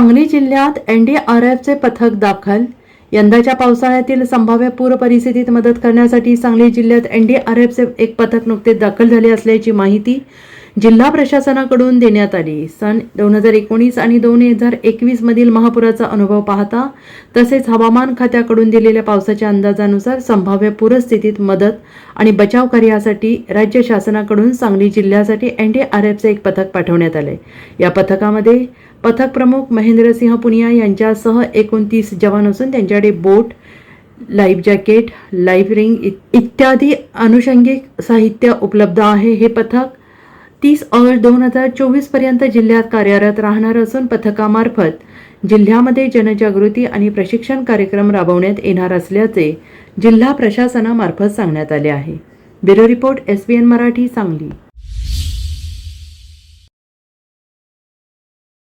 सांगली जिल्ह्यात एनडीआरएफचे पथक दाखल. यंदाच्या पावसाळ्यातील संभाव्य पूर परिस्थितीत मदत करण्यासाठी सांगली जिल्ह्यात एनडीआरएफचे एक पथक नुकतेच दाखल झाले असल्याची माहिती जिल्हा प्रशासनाकडून देण्यात आली. सन दोन हजार एकोणीस आणि दोन हजार एकवीस मधील महापुराचा अनुभव पाहता तसेच हवामान खात्याकडून दिलेल्या पावसाच्या अंदाजानुसार संभाव्य पूरस्थितीत मदत आणि बचाव कार्यासाठी राज्य शासनाकडून सांगली जिल्ह्यासाठी एन डी आर एफचे एक पथक पाठवण्यात आले. या पथकामध्ये पथक प्रमुख महेंद्रसिंह पुनिया यांच्यासह एकोणतीस जवान असून त्यांच्याकडे boat life jacket life ring इ- इत्यादी अनुषंगिक साहित्य उपलब्ध आहे. हे पथक तीस ऑगस्ट दोन हजार चोवीसपर्यंत जिल्ह्यात कार्यरत राहणार असून पथकामार्फत जिल्ह्यामध्ये जनजागृती आणि प्रशिक्षण कार्यक्रम राबवण्यात येणार असल्याचे जिल्हा प्रशासनामार्फत सांगण्यात आले आहे. Bureau report S B N Marathi Sangli.